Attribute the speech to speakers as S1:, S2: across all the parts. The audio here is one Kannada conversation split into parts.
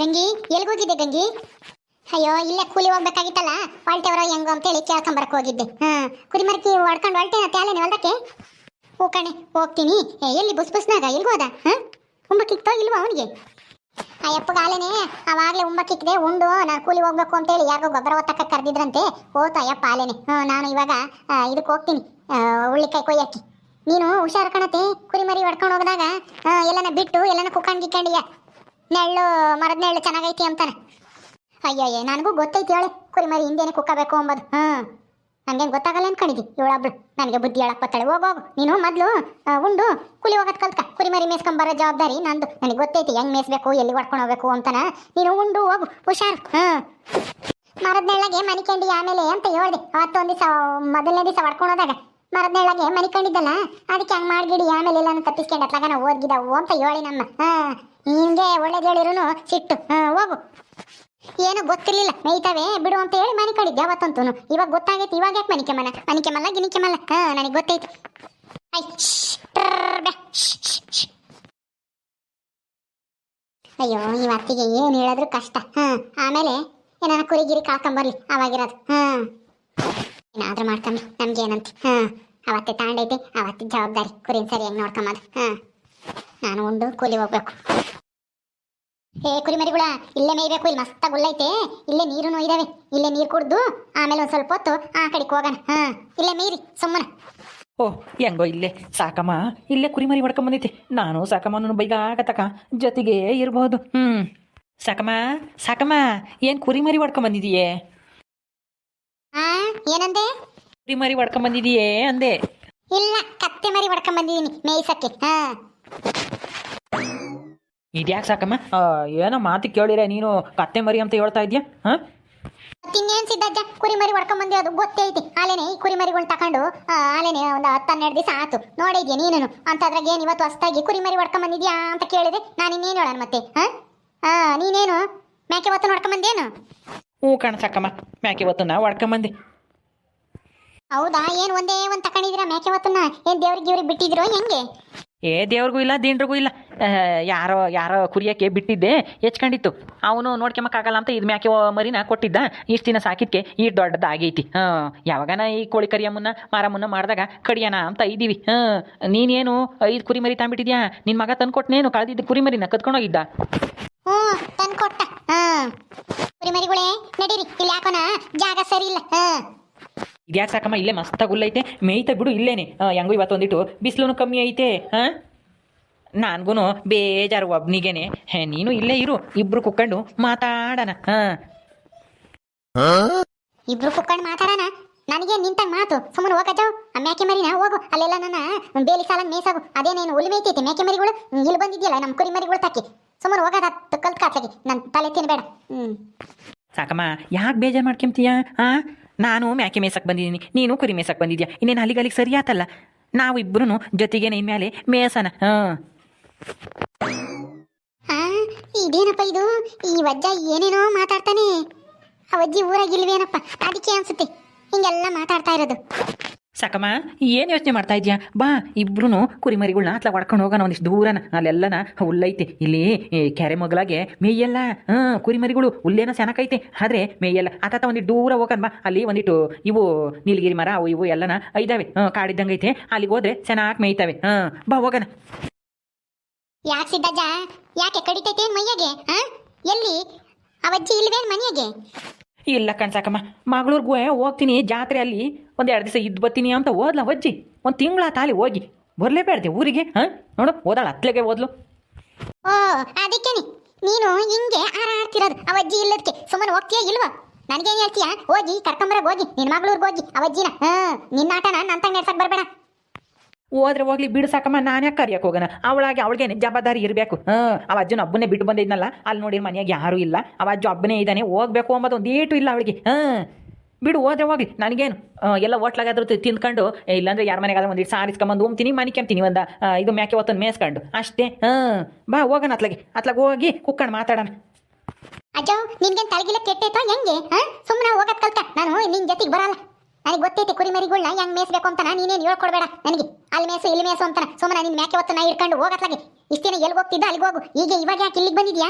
S1: ಗಂಗಿ, ಎಲ್ಗೋಗಿದ್ದೆ ಗಂಗಿ? ಅಯ್ಯೋ, ಇಲ್ಲೇ ಕೂಲಿ ಹೋಗ್ಬೇಕಾಗಿತ್ತಲ್ಲ? ಹೊಲ್ಟೆವರ ಹೆಂಗೋ ಅಂತೇಳಿ ಕೇಳ್ಕೊಂಬರಕ್ ಹೋಗಿದ್ದೆ. ಹಾ, ಕುರಿಮರ್ಕಿ ಹೊಡ್ಕೊಂಡು ಹೊಲ್ಟೇನ ತ್ಯಾಲೇನೆ ಹೊಲ್ದಕ್ಕೆ? ಹೂ ಕಣೆ, ಹೋಗ್ತೀನಿ. ಎಲ್ಲಿ ಬುಸ್ ಬಸ್ನಾಗ? ಎಲ್ಗೋದ ಹಾ ಉಂಬಕ್ಕಿಕ್ತೋ ಇಲ್ವಾ ಅವನಿಗೆ? ಆ ಯಪ್ಪಗಾಲೇನೆ ಅವಾಗಲೇ ಉಂಬಕ್ಕಿಕ್ಕಿದೆ ಉಂಡು, ನಾನು ಕೂಲಿ ಹೋಗ್ಬೇಕು ಅಂತೇಳಿ ಯಾರಿಗೋ ಗೊಬ್ಬರ ಒತ್ತಕ್ಕ ಕರೆದಿದ್ರಂತೆ. ಹೋತ ಅಯ್ಯಪ್ಪ ಆಲೇನೆ ನಾನು ಇವಾಗ ಇದಕ್ಕೆ ಹೋಗ್ತೀನಿ. ಉಳ್ಳಿಕಾಯಿ ಕೊಯ್ಯಕ್ಕೆ ನೀನು ಹುಷಾರು ಕಣತೆ, ಕುರಿಮರಿ ಹೊಡ್ಕೊಂಡು ಹೋಗಿದಾಗ ಎಲ್ಲನ ಬಿಟ್ಟು, ಎಲ್ಲನ ಕುಕ್ಕಂಡ್ ಗಿಕ್ಕಂಡಿಯ ನೆಳ್ಳು, ಮರದ ನೆಳ್ಳು ಚೆನ್ನಾಗೈತಿ ಅಂತಾನೆ. ಅಯ್ಯಯ್ಯ ನನಗೂ ಗೊತ್ತೈತಿ ಹೇಳಿ. ಕುರಿಮರಿ ಹಿಂದೇನೆ ಕುಕ್ಕಬೇಕು ಅಂಬೋದು. ಹ್ಮ್ ನನಗೇನು ಗೊತ್ತಾಗಲ್ಲ ಅನ್ಕೊಂಡಿದ್ದಿ? ಇವಳೊಬ್ಳು ನನಗೆ ಬುದ್ಧಿ ಹೇಳಪ್ಪ ತಳೆ ಹೋಗೋಗು ನೀನು ಮೊದಲು ಉಂಡು. ಕುಲಿ ಹೋಗೋದ್ ಕಲ್ತ್ಕ. ಕುರಿಮರಿ ಮೇಸ್ಕೊಂಬರೋ ಜವಾಬ್ದಾರಿ ನಂದು. ನನಗೆ ಗೊತ್ತೈತಿ ಹೆಂಗ್ ಮೇಸ್ಬೇಕು ಎಲ್ಲಿ ಹೊಡ್ಕೊಂಡು ಹೋಗ್ಬೇಕು ಅಂತಾನೆ. ನೀನು ಉಂಡು, ಹೋಗು. ಹುಷಾರು. ಹ್ಮ್ ಮರದ ನೆಳ್ಳಗೆ ಮನಿಕೆಂಡಿ ಆಮೇಲೆ ಅಂತ ಹೇಳ್ದೆ. ಅವತ್ತೊಂದು ದಿವಸ, ಮೊದಲನೇ ದಿವಸ ಹೊಡ್ಕೊಂಡು ಹೋದಾಗ. ಮರದ ನೆಳ್ಳಗೆ ಮನಿಕೊಂಡಿದ್ದಲ್ಲ? ಅದಕ್ಕೆ ಹಂಗ್ ಮಾಡ್ಗಿಡಿ, ಆಮೇಲೆ ಎಲ್ಲಾನು ತಪ್ಪಿಸ್ಕೊಂಡು ಅತ್ಲಾಗ ಓದ್ಗಿದವು ಅಂತ ಹೇಳಿ ನಮ್ಮ, ಹಾ. ಹಿಂಗೆ ಒಳ್ಳೇದು ಹೇಳಿರೂ ಸಿಟ್ಟು, ಹಾ, ಹೋಗು. ಏನು ಗೊತ್ತಿರಲಿಲ್ಲ, ಮೇಯ್ತಾವೆ, ಬಿಡು ಅಂತ ಹೇಳಿ ಮನಿಕೊಂಡಿದ್ದೆ ಕಡಿದ್ದೆ ಅವತ್ತಂತೂ ಇವಾಗ ಗೊತ್ತಾಗೈತಿ, ಇವಾಗ ಯಾಕೆ ಮನಿಕೆ ಮನ? ಮನಿಕೆ ಮಲ್ಲ, ಗಿನಿಕೆ ಮಲ್ಲ? ಹಾ, ನನಗೆ ಗೊತ್ತೈತಿ. ಅಯ್ಯೋ, ಈ ಅತ್ತಿಗೆ ಏನು ಹೇಳಿದ್ರು ಕಷ್ಟ, ಹಾ. ಆಮೇಲೆ ಏನಾರ ಕುರಿಗಿರಿ ಕಾಕೊಂಬರ್ಲಿ ಅವಾಗಿರೋದು, ಹಾ. ಏನಾದ್ರೂ ಮಾಡ್ಕೊಂಬಿ ಏನಂತ, ಹಾ. ಅವತ್ತೆ ತಾಂಡೈತಿ ಅವತ್ತೆ ಜವಾಬ್ದಾರಿ. ಕುರಿನ ಸರಿಯಾಗಿ ನೋಡ್ಕೊಂಬದು. ಹಾ ನಾನು ಉಂಡು ಕೂಲಿ ಹೋಗ್ಬೇಕು. ಏ ಕುರಿಮರಿಗಳ ಇಲ್ಲೇ ಮೇಯ್ಬೇಕು ಇಲ್ಲಿ ಮಸ್ತಾಗಿ ಗುಳ್ಳೈತೆ ಇಲ್ಲೇ ನೀರು ಇದಾವೆ. ಇಲ್ಲೇ ನೀರು ಕುಡ್ದು ಆಮೇಲೆ ಒಂದು ಸ್ವಲ್ಪ ಹೊತ್ತು ಆ ಕಡೆಗೆ ಹೋಗೋಣ. ಹಾ ಇಲ್ಲೇ ಮೀರಿ ಸುಮ್ಮನೆ.
S2: ಓ ಹೆಂಗೋ ಇಲ್ಲೇ. ಸಾಕಮ್ಮ ಇಲ್ಲೇ ಕುರಿಮರಿ ಹೊಡ್ಕೊಂಬಂದೈತಿ ನಾನು ಸಾಕಮ್ಮನ ಬೈಗ ಆಗತಕ ಜೊತೆಗೆ ಇರ್ಬೋದು. ಹ್ಮ್. ಸಾಕಮ್ಮ ಸಾಕಮ್ಮ ಏನ್ ಕುರಿಮರಿ ಹೊಡ್ಕೊಂಬಂದಿದೀಯೇ
S1: ಆ ಏನಂದೆ?
S2: ಕುರಿಮರಿ ಹೊಡ್ಕೊಂಬಂದಿದೀಯೇ ಅಂದೆ.
S1: ಇಲ್ಲ ಕತ್ತೆ ಮರಿ ಹೊಡ್ಕೊಂಡ್ ಬಂದಿದ್ದೀನಿ ಮೇಯ್ಸಕ್ಕೆ ಹಾ.
S2: ಇದ್ಯಾಕೆ ಸಾಕಮ್ಮ? ಆ, ಏನೋ ಮಾತು ಕೇಳಿರೆ ನೀನು ಕತ್ತೆ ಮರಿ ಅಂತ ಹೇಳ್ತಾ ಇದ್ಯಾ? ಹಾಂ?
S1: ಇನ್ನೇನ್ ಸಿದ್ದಜ್ಜ ಕುರಿಮರಿ ಹೊಡ್ಕೊಂಡ್ ಬಂದಿ ಅದು ಗೊತ್ತೇ ಐತಿ. ಆಲೇನೆ ಈ ಕುರಿಮರಿಗಳು ತಕೊಂಡು ಆ, ಆಲೇನೆ ಒಂದು ಹತ್ತು ಹನ್ನೆರಡು ದಿವಸ ಆತು. ನೋಡಿದ್ಯಾ ನೀನು ಅಂತದ್ರಾಗ ಏನ್ ಇವತ್ತು ಹೊಸ್ತಾಗಿ ಕುರಿಮರಿ ಹೊಡ್ಕೊಂಡ್ ಬಂದಿದ್ಯಾ ಅಂತ ಕೇಳಿದೆ ನಾನು ಇನ್ನೇನು ಹೇಳೋಣ ಮತ್ತೆ ಹಾ? ಹಾ ನೀನೇನು? ಮ್ಯಾಕೆ ಹೊತ್ತು ನೋಡ್ಕೊಂಡ್ ಬಂದೇನು?
S2: ಹ್ಞೂ ಕಣ ಸಾಕಮ್ಮ ಮ್ಯಾಕೆ ಹೊತ್ತು ನಾ ಹೊಡ್ಕೊಂಬಂದೆ
S1: ಹೌದಾ? ಏನ್ ಒಂದೇ ಒಂದ್ ತಕೊಂಡಿದ್ರ ಮೇಕೆ ಹೊತ್ತನ್ನ ಏನ್ ದೇವ್ರಿಗೆ ಇವ್ರಿಗೆ ಬಿಟ್ಟಿದ್ರು ಹೆಂಗೆ?
S2: ಏ ದೇವ್ರಿಗೂ ಇಲ್ಲ ದೀನ್ರಿಗೂ ಇಲ್ಲ. ಯಾರೋ ಯಾರೋ ಕುರಿಯಕ್ಕೆ ಬಿಟ್ಟಿದ್ದೆ ಹೆಚ್ಕೊಂಡಿತ್ತು. ಅವನು ನೋಡ್ಕೊಂಬಕ್ಕಾಗಲ್ಲ ಅಂತ ಇದು ಮ್ಯಾಕೆ ಮರಿನ ಕೊಟ್ಟಿದ್ದ. ಇಷ್ಟು ದಿನ ಸಾಕಿದ್ಕೆ ಈ ದೊಡ್ಡದಾಗೈತಿ. ಹಾಂ ಯಾವಾಗನ ಈ ಕೋಳಿ ಕರಿಯಮ್ಮನ್ನ ಮಾರಮ್ಮನ್ನ ಮಾಡಿದಾಗ ಕಡಿಯಣ ಅಂತ ಇದ್ದೀವಿ. ಹಾಂ ನೀನೇನು ಐದು ಕುರಿ ಮರಿ ತಂಬಿಟ್ಟಿದ್ಯಾ ನಿನ್ನ ಮಗ ತಂದ್ಕೊಟ್ನೇನು? ಕಳೆದಿದ್ದ ಕುರಿ ಮರಿನ ಕತ್ಕೊಂಡೋಗಿದ್ದ
S1: ಹ್ಞೂ ತಂದ್ಕೊಟ್ಟ. ಕುರಿ ಮರಿಗಳೇ ನಡೀರಿ. ಇಲ್ಲಿ ಯಾಕೋನ ಜಾಗ ಸರಿ ಇಲ್ಲ. ಹಾ
S2: ಇದ್ಯಾಕೆ ಸಾಕಮ್ಮ ಇಲ್ಲೇ ಮಸ್ತಾಗಿ ಹುಲ್ಲೈತೆ ಮೇಯ್ತ ಬಿಡು ಇಲ್ಲೇನೆ. ಹೆಂಗು ಇವತ್ತು ಒಂದಿಟ್ಟು ಬಿಸಿಲು ಕಮ್ಮಿ ಐತೆ ಹಾಂ ನನಗೂ ಬೇಜಾರು ಒಬ್ನಿಗೇನೆ. ಹೇ ನೀನು ಇಲ್ಲೇ ಇರು ಇಬ್ರು ಕುಕ್ಕೊಂಡು ಮಾತಾಡನ ಹಾಂ
S1: ಇಬ್ರು ಕುಕ್ಕಂಡು ಮಾತಾಡನ ನನಗೆ ನಿಂತ ಮಾತು? ಸುಮ್ಮನೆ ಹೋಗಜ್ಜವು ಆ ಮೇಕೆ ಮರಿನ ಹೋಗು. ಅಲ್ಲೆಲ್ಲ ನನ್ನ ಬೇಲಿ ಸಾಲ ಮೇಸಾಗು ಅದೇನೇನು ಹುಲ್ ಮೇಯ್ತೈತಿ ಮೇಕೆ ಮರಿಗಳು? ಇಲ್ಲಿ ಬಂದಿದ್ಯಲ್ಲ ನಮ್ಮ ಕುರಿ ಮರಿಗಳು ತಾಕಿ ಸುಮ್ಮನೆ ಹೋಗದ ಕಲ್ತ್ ಕಾತ್ಲಾಗಿ. ನನ್ನ ತಲೆ ತಿನ್ಬೇಡ. ಹ್ಮ್.
S2: ಸಾಕಮ್ಮ ಯಾಕೆ ಬೇಜಾರು ಮಾಡ್ಕೊಂತೀಯ ಆ? ನಾನು ಮ್ಯಾಕೆ ಮೇಸಕ್ಕೆ ಬಂದಿದ್ದೀನಿ? ನೀನು ಕುರಿ ಮೇಸಕ್ಕೆ ಬಂದಿದ್ಯಾ? ಇನ್ನೇನು ಅಲ್ಲಿಗೆ ಸರಿ ಆತಲ್ಲ ನಾವು ಇಬ್ಬರು ಜೊತೆಗೆ ನಿನ್ನ ಮೇಲೆ ಮೇಸನ, ಹಾಂ.
S1: ಇದೇನಪ್ಪ ಇದು? ಈ ವಜ್ಜ ಏನೇನೋ ಮಾತಾಡ್ತಾನೆ. ಆ ಅಜ್ಜಿ ಊರಾಗಿಲ್ವೇನಪ್ಪ ಅದಕ್ಕೆ ಅನ್ಸುತ್ತೆ. ಹಿಂಗೆಲ್ಲ ಮಾತಾಡ್ತಾ ಇರೋದು.
S2: ಸಾಕಮ್ಮ, ಏನು ಯೋಚನೆ ಮಾಡ್ತಾ ಇದೀಯಾ? ಬಾ ಇಬ್ರು ಕುರಿಮರಿಗಳ್ನ ಅತ್ಲ ಹೊಡ್ಕೊಂಡು ಹೋಗೋಣ ಒಂದಿಷ್ಟು ದೂರನ. ಅಲ್ಲೆಲ್ಲನ ಹುಲ್ಲೈತೆ. ಇಲ್ಲಿ ಕೆರೆ ಮಗಲಾಗೆ ಮೇಯಲ್ಲ, ಹಾಂ, ಕುರಿಮರಿಗಳು ಹುಲ್ಲೇನ ಸೆನಕೈತೆ ಆದರೆ ಮೇಯಲ್ಲ ಆತಾತ ಒಂದಿಷ್ಟು ದೂರ ಹೋಗೋಣ ಬಾ. ಅಲ್ಲಿ ಒಂದಿಟ್ಟು ಇವು ನೀಲಗಿರಿ ಮರ, ಅವು ಇವು ಎಲ್ಲನ ಐದಾವೆ. ಹಾಂ, ಕಾಡಿದ್ದಂಗೈತೆ. ಅಲ್ಲಿಗೆ ಹೋದ್ರೆ ಚೆನ್ನಾಗಿ ಮೇಯ್ತವೆ. ಹಾಂ, ಬಾ ಹೋಗೋಣ.
S1: ಯಾಕೆ ಸಿದ್ದಜ್ಜ? ಯಾಕೆ ಕಡಿತೈತೆ ಮೈಯಾಗೆ? ಹಾಂ? ಎಲ್ಲಿ? ಅವಜ್ಜಿ ಇಲ್ವೇನ್ ಮನೆಯಾಗೆ?
S2: ಇಲ್ಲ ಕಣ್ಸಾಕಮ್ಮ ಮಗಳೂರ್ಗೂ ಹೋಗ್ತೀನಿ, ಜಾತ್ರೆ ಅಲ್ಲಿ ಒಂದು ಎರಡು ದಿವಸ ಇದ್ದು ಬರ್ತೀನಿ ಅಂತ ಓದ್ಲ ಅಜ್ಜಿ ಒಂದು ತಿಂಗಳ ತಾಲಿ ಹೋಗಿ. ಬರಲೇಬೇಡ್ದೆ ಊರಿಗೆ, ಹಾಂ? ನೋಡು ಓದಾಳ ಅತ್ಲೆಗೆ ಓದ್ಲು
S1: ಓ, ಅದಕ್ಕೆ ನೀನು ಹಿಂಗೆ ಹಾರಾಡ್ತಿರೋದು ಅವಜ್ಜಿ ಇಲ್ಲದಕ್ಕೆ ಸುಮ್ಮನೆ ಹೋಗ್ತೀಯಾ ಇಲ್ವಾ? ನನಗೇನು ಹೇಳ್ತೀಯಾ? ಹೋಗಿ ಕರ್ಕೊಂಬರಗ್ ಹೋಗಿ ನಿನ್ನ ಮಗಳೂರ್ಗೆ ಹೋಗಿ, ಆ ಅಜ್ಜಿನ ಹಾ ನಿನ್ನ ಆಟನ ನನ್ನ ತಂಗ ನಡ್ಸಕ್ ಬರ್ಬೇಡ.
S2: ಹೋದ್ರೆ ಹೋಗ್ಲಿ ಬಿಡ್ಸಾಕಮ್ಮ ನಾನು ಯಾಕೆ ಕರಿಯಕ್ಕೆ ಹೋಗೋಣ ಅವಳಾಗಿ ಅವಳಿಗೆ ಜವಾಬ್ದಾರಿ ಇರಬೇಕು. ಹಾಂ ಅವ ಅಜ್ಜನ ಒಬ್ಬನೇ ಬಿಟ್ಟು ಬಂದಿದ್ನಲ್ಲ, ಅಲ್ಲಿ ನೋಡಿ ಮನೆಯಾಗ ಯಾರೂ ಇಲ್ಲ. ಅವ ಅಜ್ಜ ಒಬ್ಬನೇ ಇದ್ದಾನೆ ಹೋಗ್ಬೇಕು ಅಂಬೋದು ಒಂದು ಏಟು ಇಲ್ಲ ಅವಳಿಗೆ. ಹಾಂ ಬಿಡು, ಹೋದ್ರೆ ಹೋಗ್ಲಿ. ನನಗೇನು ಎಲ್ಲ ಹೋಟ್ಲಾಗಾದ್ರೂ ತಿಂದ್ಕೊಂಡು ಇಲ್ಲಾಂದ್ರೆ ಯಾರ ಮನೆಗಾದ್ರೆ ಒಂದಿಟ್ಟು ಸಾರಿಸ್ಕೊಂಬಂದು ಉಮ್ತೀನಿ ಮನಿಕೆಂತೀನಿ ಒಂದು ಇದು ಮ್ಯಾಕೆ ಒತ್ತನ್ ಮೇಸ್ಕೊಂಡು. ಅಷ್ಟೇ ಹಾಂ ಬಾ, ಹೋಗೋಣ ಅತ್ಲಾಗೆ. ಅತ್ಲಾಗ ಹೋಗಿ ಕುಕ್ಕಂಡು ಮಾತಾಡೋಣ.
S1: ಅಜ್ಜ ನಿನ್ಗೆ ತಲೆಗಿಲ್ಲ ಕೆಟ್ಟೈತೋ, ಹೆಂಗೆ ಸುಮ್ಮನೆ ಹೋಗತ್ ಕಲ್ತ ನಾನು ನಿನ್ ಜೊತೆಗೆ ಬರಲ್ಲ. ನನಗೆ ಗೊತ್ತೈತೆ ಕುರಿಮರಿಗಳ್ನ ಹೆಂಗ್ ಮೇಯಿಸ್ಬೇಕು ಅಂತ ನೀನೇನು ಹೇಳ್ಕೊಡ್ಬೇಡ ನನಗೆ. ಅಲ್ಲಿ ಮೇಸು ಇಲ್ಲಿ ಮೇಸು ಅಂತ ಸುಮ್ಮನೆ ನಿನ್ ಮ್ಯಾಕೆ ಹೊತ್ತು ನಾ ಹಿಡ್ಕೊಂಡು ಹೋಗತ್ಲಾಗೆ? ಇಷ್ಟೇನೆ ಎಲ್ಲಿ ಹೋಗ್ತಿದ್ದ? ಅಲ್ಲಿಗೆ ಹೋಗು. ಈಗ ಇವಾಗ ಯಾಕೆ ಇಲ್ಲಿಗೆ ಬಂದಿದ್ಯಾ?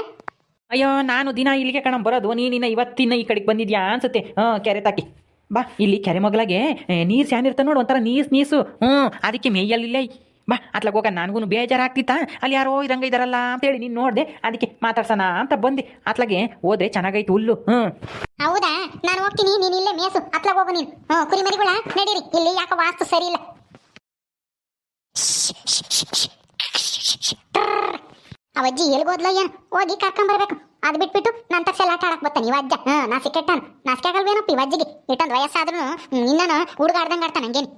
S2: ಅಯ್ಯೋ, ನಾನು ದಿನ ಇಲ್ಲಿಗೆ ಕಣ ಬರೋದು. ನೀನಿನ್ನ ಇವತ್ತಿನ ಈ ಕಡೆಗೆ ಬಂದಿದ್ಯಾ ಅನ್ಸುತ್ತೆ. ಹಾಂ, ಕೆರೆ ತಾಕಿ. ಬಾ, ಇಲ್ಲಿ ಕೆರೆ ಮಗಲಾಗೆ ನೀರು ಸ್ಯಾನ್ ಇರ್ತಾನೆ ನೋಡು ಒಂಥರ ನೀಸ್ ನೀಸು. ಹ್ಞೂ ಅದಕ್ಕೆ ಮೇಯಲ್ಲಿಲ್ಲ. ಬಾ, ಅತ್ಲಾಗ ಹೋಗ ನನಗೂ ಬೇಜಾರಾಗ್ತಿತ್ತಾ ಅಲ್ಲಿ ಯಾರೋ ಇರಂಗ ಇದಾರಲ್ಲ ಅಂತೇಳಿ ನೀನು ನೋಡಿದೆ, ಅದಕ್ಕೆ ಮಾತಾಡ್ಸೋಣ ಅಂತ ಬಂದು. ಅತ್ಲಾಗೆ ಹೋದ್ರೆ ಚೆನ್ನಾಗೈತು ಹುಲ್ಲು ಹ್ಞೂ
S1: ಹೌದಾ? ನಾನು ಹೋಗ್ತೀನಿ, ನೀನು ಇಲ್ಲೇ ಮೇಸು, ಅತ್ಲಾಗ ಹೋಗು ನೀನು. ಹ್ಞೂ ಕುರಿಮರಿಗಳ ನಡೀರಿ. ಇಲ್ಲಿ ಯಾಕೋ ವಾಸ್ತು ಸರಿ ಇಲ್ಲ. ಅವಜ್ಜಿ ಎಲ್ಗೋದ್ಲ ಏನು? ಹೋಗಿ ಕರ್ಕೊಂಬರ್ಬೇಕು ಅದು ಬಿಟ್ಬಿಟ್ಟು ನನ್ನ ತಕ್ಷಣ ಆಟ ಆಡಕ್ ಬರ್ತಾನೆ ಇವ ಅಜ್ಜ. ಹ್ಞೂ ನಾಸಿಕೆ ಆಗಲ್ವೇನಪ್ಪ ಇವ ಅಜ್ಜಿಗೆ? ಇಟ್ಟೊಂದು ವಯಸ್ಸಾದ್ರೂ ಇನ್ನೂ ಹುಡುಗ ಆಡ್ದಂಗೆ ಆಡ್ತಾನೆ ಹಂಗೇನು?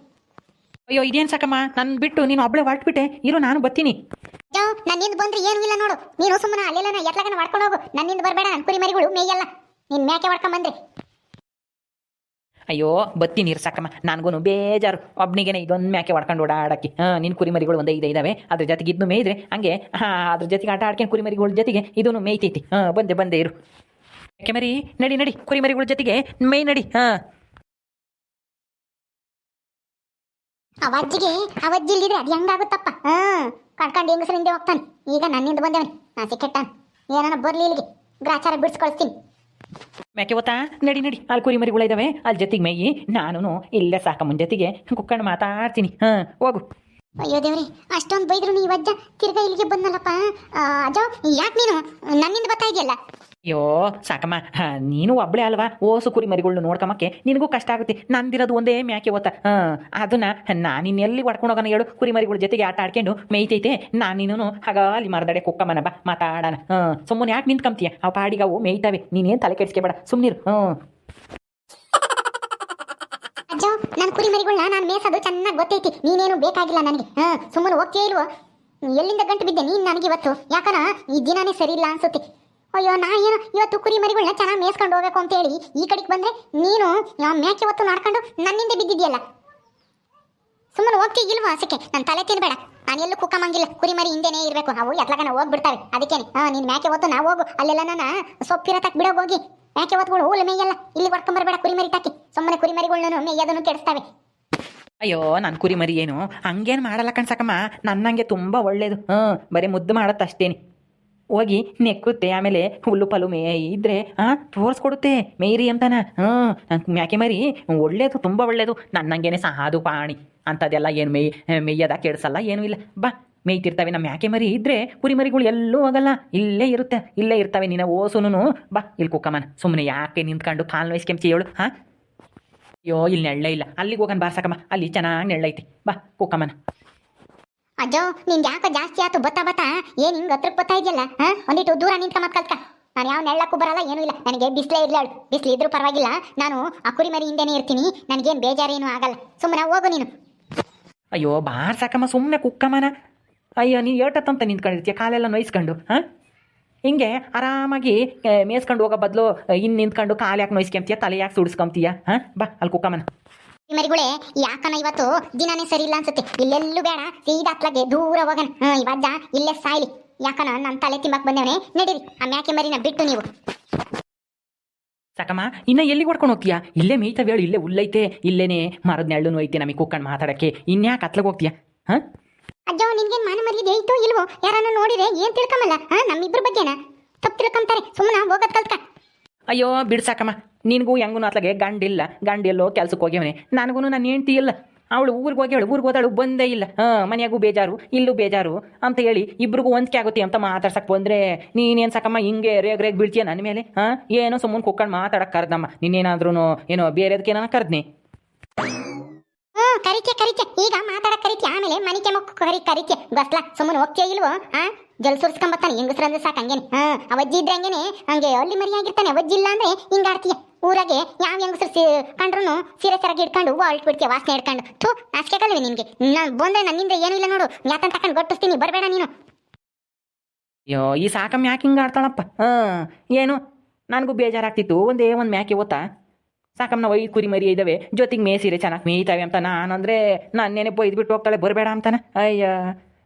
S2: ಅಯ್ಯೋ ಇದೇನ್ ಸಾಕಮ್ಮ? ನನ್ ಬಿಟ್ಟು ನೀನು ಒಬ್ಳೆ ಹೊರಟ್ಬಿಟ್ಟೆ. ಇರು ನಾನು ಬರ್ತೀನಿ.
S1: ಅಯ್ಯೋ ನನ್ನಿಂದ ಬಂದ್ರೆ ಏನು ಇಲ್ಲ ನೋಡು. ನೀನು ಸುಮ್ಮನೆ ಅಲ್ಲೆಲ್ಲ ಎತ್ಲಾಗನ ಮಾಡ್ಕೊಂಡು ಹೋಗು. ನನ್ನಿಂದ ಬರಬೇಡ ನನ್ನ ಕುರಿ ಮರಿಗಳು ಮೇಯಲ್ಲ. ನೀನ್ ಮೇಕೆ ಹೊಡ್ಕೊಂಡ್ ಬಂದ್ರಿ.
S2: ಅಯ್ಯೋ ಬತ್ತೀನಿ ಇರು ಸಾಕಮ್ಮ. ನನಗೂ ಬೇಜಾರು. ಒಬ್ನಿಗೆನೆ ಇದೊಂದು ಮ್ಯಾಕೆ ಹೊಡ್ಕೊಂಡು ಓಡಾಡಕ್ಕೆ. ಹಾಂ ನಿನ್ನ ಕುರಿಮರಿಗಳು ಒಂದೇ ಇದೆ ಇದಾವೆ. ಅದ್ರ ಜೊತೆಗೆ ಇದನ್ನು ಮೇಯ್ದ್ರೆ ಹಂಗೆ. ಹಾಂ ಅದ್ರ ಜೊತೆಗೆ ಆಟ ಆಡ್ಕೊಂಡು ಕುರಿಮರಿಗಳ ಜೊತೆಗೆ ಇದೂ ಮೇಯ್ತೈತಿ. ಹಾಂ ಬಂದೆ ಬಂದೆ ಇರು. ಯಾಕೆ ಮರಿ ನಡಿ ನಡಿ. ಕುರಿಮರಿಗಳ ಜೊತೆಗೆ ಮೇಯ್ ನಡಿ. ಹಾಂ.
S1: ಅವಜ್ಜಿಗೆ ಅವಜ್ಜಿ ಇಲ್ಲಿದ್ರೆ ಅದು ಹೆಂಗಾಗುತ್ತಪ್ಪ? ಹಾ ಕಳ್ಕೊಂಡು ಹಿಂದೆ ಹೋಗ್ತಾನೆ. ಈಗ ನನ್ನಿಂದ ಬಂದೇವನ್. ನಾ ಸಿಕ್ಕೆಟ್ಟಾನ ಏನಾನ ಬರ್ಲಿ ಇಲ್ಲಿಗೆ. ಗ್ರಾಚಾರ ಬಿಡ್ಸ್ ಕಳಿಸ್ತೀನಿ
S2: ಮ್ಯಾಕೆ ಓತಾ ನಡಿ ನಡಿ. ಅಲ್ಲಿ ಕುರಿಮರಿಗಳು ಇದಾವೆ. ಅಲ್ಲಿ ಜೊತೆಗೆ ಮೇಯಿ ನಾನು ಇಲ್ಲೇ ಮುಂದ್ ಜೊತೆಗೆ ಕುಕ್ಕಂಡು ಮಾತಾಡ್ತೀನಿ. ಹಾ ಹೋಗು.
S1: ಅಯ್ಯೋ ದೇವ್ರಿ ಅಷ್ಟೊಂದು ಬೈದ್ರು ನೀವು ಅಜ್ಜ. ತಿರ್ಗಾ ಇಲ್ಲಿಗೆ ಬಂದಲ್ಲಪ್ಪ ಅಜ್ಜ ಯಾಕೆ ನೀನು? ನನ್ನಿಂದ ಬರ್ತಾ ಇದೆಯಲ್ಲ?
S2: ಅಯ್ಯೋ, ಸಾಕಮ್ಮ. ನೀನು ಒಬ್ಳೆ ಅಲ್ವಾ? ಓಸು ಕುರಿ ಮರಿಗಳ್ನ ನೋಡ್ಕೊಂಬಕ್ಕೆ ನಿನಗೂ ಕಷ್ಟ ಆಗುತ್ತೆ. ನಂದಿರೋದು ಒಂದೇ ಮ್ಯಾಕೆ ಓದ್ತಾ ಹಾಂ, ಅದನ್ನ ಒಡ್ಕೊಂಡು ಹೋಗೋಣ ಹೇಳು? ಕುರಿ ಮರಿಗಳ ಜೊತೆಗೆ ಆಟ ಆಡ್ಕೊಂಡು ಮೇಯ್ತೈತೆ. ನಾನು ನೀನು ಆಗ ಅಲ್ಲಿ ಮರದಡೆ ಕುಕ್ಕಮ್ಮನ ಬಾ, ಮಾತಾಡೋಣ. ಹಾಂ, ಸುಮ್ಮನೆ ಯಾಕೆ ನಿಂತ್ಕೊಂತೀಯ ಆ ಪಾಡಿಗೆ ಅವು ಮೇಯ್ತಾವೆ. ನೀನೇನು ತಲೆ ಕೆಡಿಸ್ಕೊಬೇಡ ಸುಮ್ಮನಿರು ಹ್ಞೂ
S1: ನನ್ನ ಕುರಿ ಮರಿಗಳನ್ನ ನಾನು ಮೇಸೋದು ಚೆನ್ನಾಗಿ ಗೊತ್ತೈತಿ. ನೀನೇನು ಬೇಕಾಗಿಲ್ಲ ನನಗೆ. ಹಾಂ, ಸುಮ್ಮನೆ ಓಕೆ ಇಲ್ವೋ? ಎಲ್ಲಿಂದ ಗಂಟು ಬಿದ್ದೆ ನೀನು ನನಗೆ ಇವತ್ತು ಯಾಕನ? ಈ ದಿನಾನೇ ಸರಿ ಇಲ್ಲ ಅನ್ಸುತ್ತೆ. ಅಯ್ಯೋ, ನಾ ಏನು ಇವತ್ತು ಕುರಿ ಮರಿಗಳನ್ನ ಚೆನ್ನಾಗಿ ಮೇಯಿಸ್ಕೊಂಡು ಹೋಗ್ಬೇಕು ಅಂತ ಹೇಳಿ ಈ ಕಡೆಗೆ ಬಂದರೆ ನೀನು ಮೇಕೆ ಹೊತ್ತು ನಾಡ್ಕೊಂಡು ನನ್ನಿಂದ ಬಿದ್ದಿದೆಯಲ್ಲ ಸುಮ್ಮನೆ ಹೋಗ್ತೀಯ ಇಲ್ವಾ ಆಸಕ್ಕೆ ನನ್ನ ತಲೆ ತಿನ್ಬೇಡ. ನಾನು ಎಲ್ಲೂ ಕುಕ್ಕಮಂಗಿಲ್ಲ ಕುರಿ ಮರಿ ಹಿಂದೆನೇ ಇರಬೇಕು. ಅವು ಎತ್ಲಗನ ಹೋಗ್ಬಿಡ್ತಾವೆ. ಅದಕ್ಕೇನೆ. ಹಾಂ ನೀನು ಮ್ಯಾಕೆ ಹೊತ್ತು ನಾವು ಹೋಗು. ಅಲ್ಲೆಲ್ಲ ನಾನು ಸೊಪ್ಪಿರತಕ್ಕೆ ಬಿಡೋಗಿ ಹೋಗಿ. ಮ್ಯಾಕೆ ಹೊತ್ಗಳು ಹುಲ್ಲು ಮೇಯಲ್ಲ. ಇಲ್ಲಿ ಹೊಡ್ಕೊಂಬರ್ಬೇಡ ಕುರಿ ಮರಿ ತಾಕಿ. ಸುಮ್ಮನೆ ಕುರಿ ಮರಿಗಳನ್ನೂ ಮೇಯೋದನ್ನು ಕೆಡಿಸ್ತಾವೆ.
S2: ಅಯ್ಯೋ ನನ್ನ ಕುರಿ ಮರಿ ಏನು? ಹಂಗೇನು ಮಾಡಲ್ಲ ಕಣ್ಸಕಮ್ಮ ನನ್ನಂಗೆ ತುಂಬ ಒಳ್ಳೇದು. ಹ್ಞೂ ಬರೀ ಮುದ್ದು ಮಾಡತ್ತಷ್ಟೇನಿ. ಹೋಗಿ ನೆಕ್ಕುತ್ತೆ, ಆಮೇಲೆ ಹುಲ್ಲು ಪಲ್ಲು ಮೇ ಇದ್ರೆ ಹಾಂ ತೋರಿಸ್ಕೊಡುತ್ತೆ, ಮೇಯ್ರಿ ಅಂತಾನ. ಹ್ಞೂ ನಂಗೆ ಮ್ಯಾಕೆ ಮರಿ, ಒಳ್ಳೇದು, ತುಂಬ ಒಳ್ಳೇದು, ನನ್ನಂಗೇನೆ ಸಾದು ಪಾಣಿ. ಅಂಥದ್ದೆಲ್ಲ ಏನು ಮೇಯ್, ಮೇಯ್ಯದ ಕೆಡಿಸಲ್ಲ, ಏನೂ ಇಲ್ಲ. ಬಾ, ಮೇಯ್ತಿರ್ತವೆ. ನಮ್ಮ ಮ್ಯಾಕೆ ಮರಿ ಇದ್ರೆ ಕುರಿಮರಿಗಳು ಎಲ್ಲೂ ಹೋಗಲ್ಲ. ಇಲ್ಲೇ ಇರುತ್ತೆ, ಇಲ್ಲೇ ಇರ್ತವೆ ನಿನ್ನ ಓಸುನು ಬಾ ಇಲ್ಲಿ ಕುಕ್ಕಮ್ಮನ ಸುಮ್ಮನೆ ಯಾಕೆ ನಿಂತ್ಕೊಂಡು ಕಾಲು ವಯಸ್ಕೆಂಚಿ ಹೇಳು, ಹಾಂ? ಅಯ್ಯೋ, ಇಲ್ಲಿ ನೆಳ್ಳೆ ಇಲ್ಲ. ಅಲ್ಲಿಗೆ ಹೋಗನ್ ಬಾರ್ಸಕಮ್ಮ. ಅಲ್ಲಿ ಚೆನ್ನಾಗಿ ನೆಳ್ಳೈತಿ ಬಾ ಕುಕ್ಕಮ್ಮನ
S1: ಅಜ್ಜೋ, ನಿಂಗೆ ಯಾಕೋ ಜಾಸ್ತಿ ಆಯ್ತು ಬತ್ತಾ ಬತ್ತಾ? ಏನ್ ಹಿಂಗೆ ಹತ್ರಕ್ಕೆ ಬತ್ತಾ ಇದೆಯಲ್ಲ, ಹಾ? ಒಂದಿಟ್ಟು ದೂರ ನಿಂತ್ಕ ಮತ್ ಕಲ್ತ್ಕ. ನಾನು ಯಾವ ನೆಳ್ಳಕ್ಕೂ ಬರಲ್ಲ, ಏನೂ ಇಲ್ಲ. ನನಗೆ ಬಿಸಿಲೇ ಇರಲಿ ಬಿಸಿಲು ಇದ್ರೂ ಪರವಾಗಿಲ್ಲ. ನಾನು ಆ ಕುರಿ ಮರಿ ಹಿಂದೆನೇ ಇರ್ತೀನಿ. ನನಗೇನು ಬೇಜಾರೇನು ಆಗಲ್ಲ. ಸುಮ್ಮನೆ ಹೋಗು ನೀನು.
S2: ಅಯ್ಯೋ, ಬಾರ್ ಸಾಕಮ್ಮ ಸುಮ್ಮನೆ ಕುಕ್ಕಮ್ಮನ. ಅಯ್ಯೋ ನೀನು ಏಟತ್ತಂತ ನಿಂತ್ಕೊಂಡಿರ್ತೀಯ, ಕಾಲೆಲ್ಲ ನೋಯಿಸ್ಕೊಂಡು, ಹಾಂ? ಹಿಂಗೆ ಆರಾಮಾಗಿ ಮೇಯ್ಸ್ಕೊಂಡು ಹೋಗೋ ಬದಲು ಇನ್ನು ನಿಂತ್ಕೊಂಡು ಕಾಲು ಯಾಕೆ ನೋಯ್ಸ್ಕೊಂತೀಯ, ತಲೆ ಯಾಕೆ ಸುಡಿಸ್ಕೊಂತೀಯ, ಹಾಂ? ಬಾ, ಅಲ್ಲಿ ಕುಕ್ಕಮ್ಮನ.
S1: ಮರಿಗಳೇ ಯಾಕನ ಇವತ್ತು ದಿನಾನೇ ಸರಿ ಇಲ್ಲ ಅನ್ಸುತ್ತೆ? ಇಲ್ಲೆಲ್ಲೂ ಬೇಡ ಸೀದಾ ಅತ್ಲಾಗೆ ದೂರ ಹೋಗಣ. ಹ್ಮ್ ಇವಜ್ಜ ಇಲ್ಲೇ ಸಾಯ್ಲಿ. ಯಾಕನ ನನ್ನ ತಲೆ ತಿಂಬಕ್ ಬಂದೇವನೆ? ನಡೀರಿ ಆ ಮ್ಯಾಕೆ ಮರಿನ ಬಿಟ್ಟು ನೀವು.
S2: ಸಾಕಮ್ಮ ಇನ್ನ ಎಲ್ಲಿ ಹೊಡ್ಕೊಂಡು ಹೋಗ್ತೀಯಾ? ಇಲ್ಲೇ ಮೇಯ್ತವೆ ಹೇಳು ಇಲ್ಲೇ ಉಲ್ಲೈತೆ. ಇಲ್ಲೇನೆ ಮರದ ನೆಳ್ಳು ಐತೆ ನಮಗೆ ಕುಕ್ಕಂಡು ಮಾತಾಡಕ್ಕೆ. ಇನ್ಯಾಕೆ ಹತ್ಲಾಗ ಹೋಗ್ತೀಯಾ? ಹಾಂ?
S1: ಅಜ್ಜ ನಿನ್ಗೇನ್ ಮಾನ ಮರ್ಯಾದೆ ಐತೋ ಇಲ್ವೋ? ಯಾರನ್ನ ನೋಡಿದ್ರೆ ಏನ್ ತಿಳ್ಕೊಂಬಲ್ಲ ಹಾ ನಮ್ಮಿಬ್ರ ಬಗ್ಗೆನ? ತಪ್ಪು ತಿಳ್ಕೊಂತಾರೆ ಸುಮ್ಮನ ಹೋಗೋದ್ ಕಲ್ತ್ಕ.
S2: ಅಯ್ಯೋ ಬಿಡ್ಸಾಕಮ್ಮ ನಿನಗೂ ಹೆಂಗೂ ಅತ್ಲಾಗೆ ಗಂಡಿಲ್ಲ ಗಂಡೆಲ್ಲೋ ಕೆಲ್ಸಕ್ಕೆ ಹೋಗ್ಯವನೆ. ನನಗೂ ನನ್ನ ಹೆಂಡ್ತಿ ಇಲ್ಲ. ಅವಳು ಊರಿಗೆ ಹೋಗ್ಯಾಳು, ಊರಿಗೆ ಹೋದಾಳು ಬಂದೇ ಇಲ್ಲ. ಹಾಂ, ಮನೆಯಾಗೂ ಬೇಜಾರು, ಇಲ್ಲೂ ಬೇಜಾರು ಅಂತ ಹೇಳಿ ಇಬ್ರಿಗೂ ಹೊಂದ್ಕೆ ಆಗುತ್ತೆ ಅಂತ ಮಾತಾಡ್ಸಕ್ಕೆ ಬಂದರೆ ನೀನೇನು ಸಾಕಮ್ಮ ಹಿಂಗೆ ರೇಗ್ ರೇಗ್ ಬೀಳ್ತೀಯ ನನ್ನ ಮೇಲೆ? ಹಾಂ, ಏನೋ ಸುಮ್ಮನೆ ಕುಕ್ಕಂಡು ಮಾತಾಡಕ್ಕೆ ಕರೆದಮ್ಮ. ನೀನೇನಾದ್ರೂ ಏನೋ ಬೇರೆದಕ್ಕೆ ನಾನು ಕರೆದ್ನಿ.
S1: ಕರಿಕೆ ಕರಿಕೆ ಈಗ ಮಾತಾಡಕ್ ಕರಿಕೆ ಆಮೇಲೆ ಮನಿಕೆ ಮಕ್ಕ ಕರಿ ಕರಿಕೆ ಗೊಸ್ಲ ಸುಮ್ಮನೆ ಹೋಗ್ತೀಯ ಇಲ್ವೋ? ಹಾ ಜಲ್ ಸುರ್ಸ್ಕೊಂಬತ್ತಾನೆ ಹೆಂಗಸ್ರಂದ್ರೆ ಸಾಕು ಹಂಗೇನೆ. ಹಾ ಅವಜ್ಜಿ ಇದ್ರೆ ಹಂಗೇನೆ? ಹಂಗೆ ಅಲ್ಲಿ ಮರಿಯಾಗಿರ್ತಾನೆ ಅವಜ್ಜಿ ಇಲ್ಲ ಅಂದ್ರೆ ಹಿಂಗಾಡ್ತೀಯ ಊರಾಗೆ ಯಾವ ಹೆಂಗಸ್ರು ಸಿ ಕಂಡ್ರು ಸೀರೆ ಸರಾಗಿ ಇಟ್ಕೊಂಡು ಹೂವು ವಾಸನೆ ಇಟ್ಕೊಂಡು ಥೂ ನಾಚಿಕೆ ಕಲ್ವಿ ನಿನಗೆ. ನಾನು ಬಂದೆ ನನ್ನಿಂದ ಏನೂ ಇಲ್ಲ ನೋಡು. ಯಾತನ್ ತಕೊಂಡು ಗೊಟ್ಟಿಸ್ತೀನಿ, ಬರಬೇಡ ನೀನು.
S2: ಅಯ್ಯೋ, ಈ ಸಾಕಮ್ಮ ಯಾಕೆ ಹಿಂಗೆ ಆಡ್ತಾಳಪ್ಪ. ಹಾಂ ಏನು? ನನಗೂ ಬೇಜಾರಾಗ್ತಿತ್ತು. ಒಂದೇ ಒಂದು ಮ್ಯಾಕೆ ಓದ್ತಾ ಸಾಕಮ್ಮ, ನಾವು ಐದು ಕುರಿ ಮರಿ ಇದ್ದಾವೆ ಜೊತೆಗೆ ಮೇಯ್ಸಿರೆ ಚೆನ್ನಾಗಿ ಮೇಯ್ತಾವೆ ಅಂತ ನಾನಂದರೆ ಇದು ಬಿಟ್ಟು ಹೋಗ್ತಾಳೆ, ಬರಬೇಡ ಅಂತಾನೆ. ಅಯ್ಯ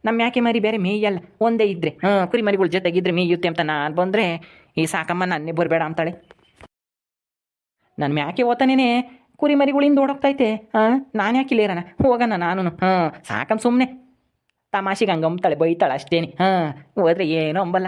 S2: ನಮ್ಮ ಯಾಕೆ ಮರಿ ಬೇರೆ ಮೇಯಲ್ಲ? ಒಂದೇ ಇದ್ರೆ. ಹಾಂ, ಕುರಿ ಮರಿಗಳ ಜೊತೆಗಿದ್ರೆ ಮೇಯುತ್ತೆ ಅಂತ ನಾನು ಬಂದರೆ, ಈ ಸಾಕಮ್ಮ ನನ್ನೇ ಬರಬೇಡ ಅಂತಾಳೆ. ನನ್ನ ಮ್ಯಾಕೆ ಓದ್ತಾನೇನೆ ಕುರಿ ಮರಿಗಳಿಂದ ಓಡೋಗ್ತೈತೆ. ಹಾಂ, ನಾನು ಯಾಕೆ ಇಲ್ಲೇರಣ ಹೋಗೋಣ ನಾನು ಹಾಂ, ಸಾಕಮ್ಮ ಸುಮ್ಮನೆ ತಮಾಷೆಗೆ ಹಂಗಂಬ್ತಾಳೆ ಬೈತಾಳೆ ಅಷ್ಟೇನೆ. ಹಾಂ, ಹೋದ್ರೆ ಏನೋ ಅಂಬಲ್ಲ.